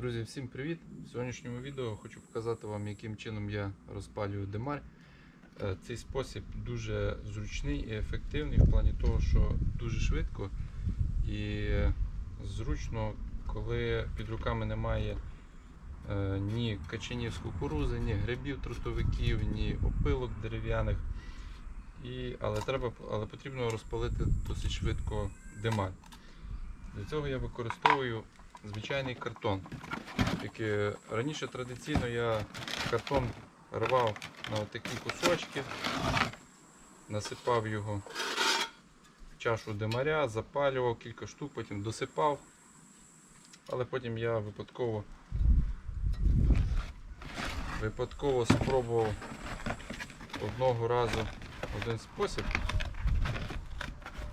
Друзі, всім привіт! В сьогоднішньому відео хочу показати вам, яким чином я розпалюю димар. Е, Цей спосіб дуже зручний і ефективний в плані того, що дуже швидко і зручно, коли під руками немає е, ні качанів з кукурузи, ні грибів трутовиків, ні опилок дерев'яних. Але, але потрібно розпалити досить швидко димар. Для цього я використовую звичайний картон. Тільки раніше традиційно я картон рвав на такі кусочки, насипав його в чашу димаря, запалював кілька штук, потім досипав. Але потім я випадково випадково спробував одного разу один спосіб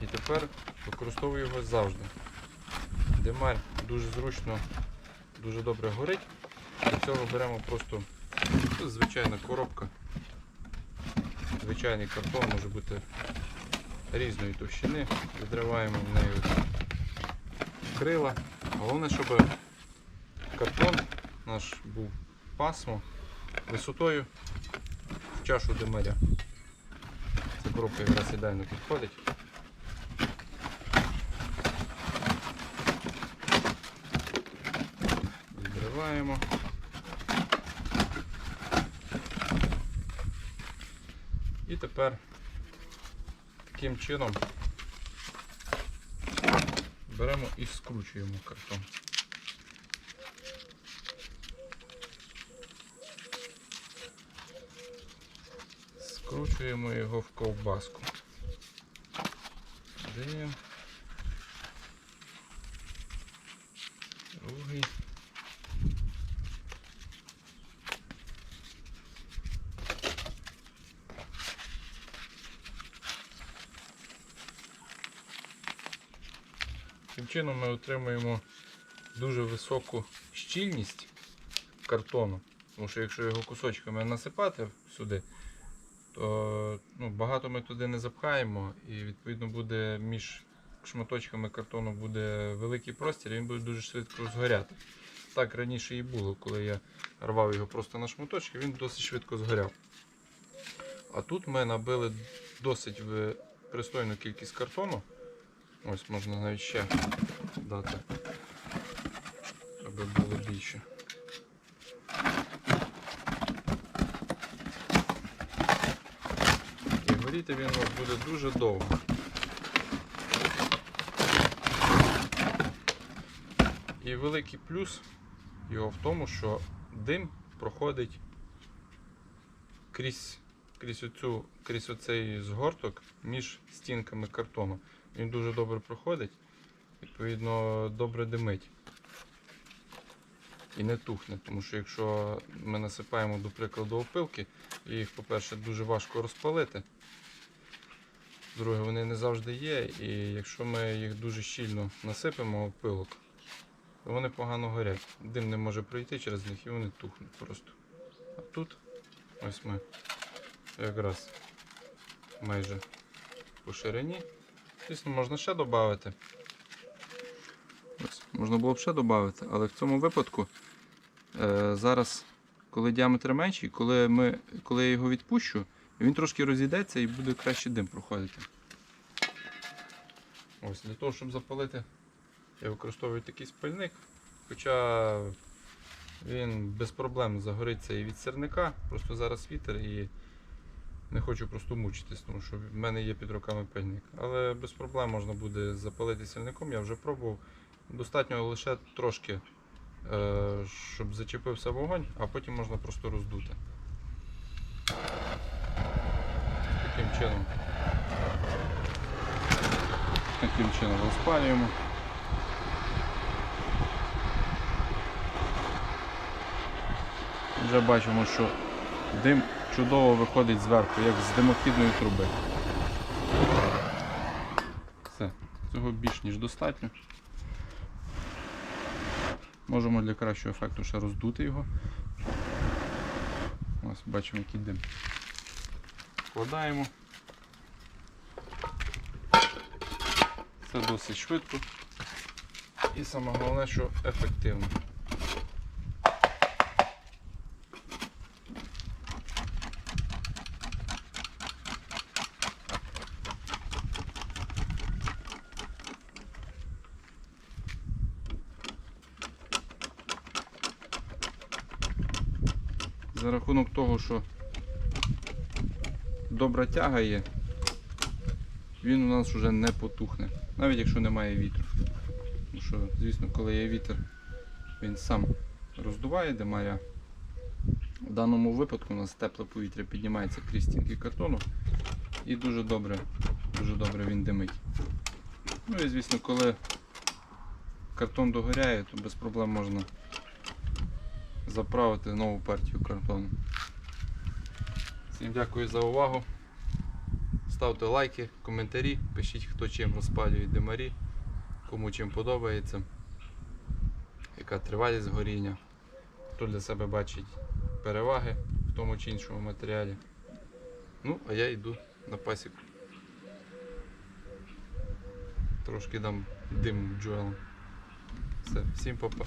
і тепер використовую його завжди. Димар дуже зручно, дуже добре горить. Для цього беремо просто ну, звичайна коробка. Звичайний картон може бути різної товщини. Відриваємо в неї крила. Головне, щоб картон наш був пасмо висотою в чашу димаря. Ця коробка якраз ідеально підходить. Відриваємо. І тепер таким чином беремо і скручуємо картон. Скручуємо його в ковбаску. Один. Таким чином ми отримуємо дуже високу щільність картону. Тому що якщо його кусочками насипати сюди, то ну, багато ми туди не запхаємо і відповідно буде між шматочками картону буде великий простір, і він буде дуже швидко згоряти. Так раніше і було, коли я рвав його просто на шматочки, він досить швидко згоряв. А тут ми набили досить пристойну кількість картону. Ось можна навіть ще дати, аби було більше. І горіти він буде дуже довго. І великий плюс його в тому, що дим проходить крізь, крізь, оцю, крізь оцей згорток між стінками картону. Він дуже добре проходить, відповідно, добре димить. І не тухне, тому що якщо ми насипаємо, до прикладу, опилки, їх, по-перше, дуже важко розпалити. Друге, вони не завжди є, і якщо ми їх дуже щільно насипемо опилок, то вони погано горять. Дим не може пройти через них і вони тухнуть просто. А тут ось ми якраз майже по ширині. Звісно, можна ще додати. Ось, можна було б ще додати, але в цьому випадку е, зараз, коли діаметр менший, коли, ми, коли я його відпущу, він трошки розійдеться і буде краще дим проходити. Ось, Для того, щоб запалити, я використовую такий спальник, хоча він без проблем загориться і від сірника, просто зараз вітер і не хочу просто мучитись, тому що в мене є під руками пальник. Але без проблем можна буде запалити сільником, я вже пробував. Достатньо лише трошки, е, щоб зачепився вогонь, а потім можна просто роздути. Таким чином. Таким чином розпалюємо. Вже бачимо, що дим чудово виходить зверху, як з димохідної труби. Все, цього більш ніж достатньо. Можемо для кращого ефекту ще роздути його. Ось бачимо, який дим. Вкладаємо. Це досить швидко. І саме головне, що ефективно. За рахунок того, що добра тяга є, він у нас вже не потухне, навіть якщо немає вітру. Тому що, звісно, коли є вітер, він сам роздуває демаря. В даному випадку у нас тепле повітря піднімається крізь стінки картону і дуже добре, дуже добре він димить. Ну і звісно, коли картон догоряє, то без проблем можна заправити нову партію картону. Всім дякую за увагу. Ставте лайки, коментарі, пишіть хто чим розпалює димарі, кому чим подобається, яка тривалість горіння, хто для себе бачить переваги в тому чи іншому матеріалі. Ну, а я йду на пасіку. Трошки дам дим бджолам. Все, всім па-па.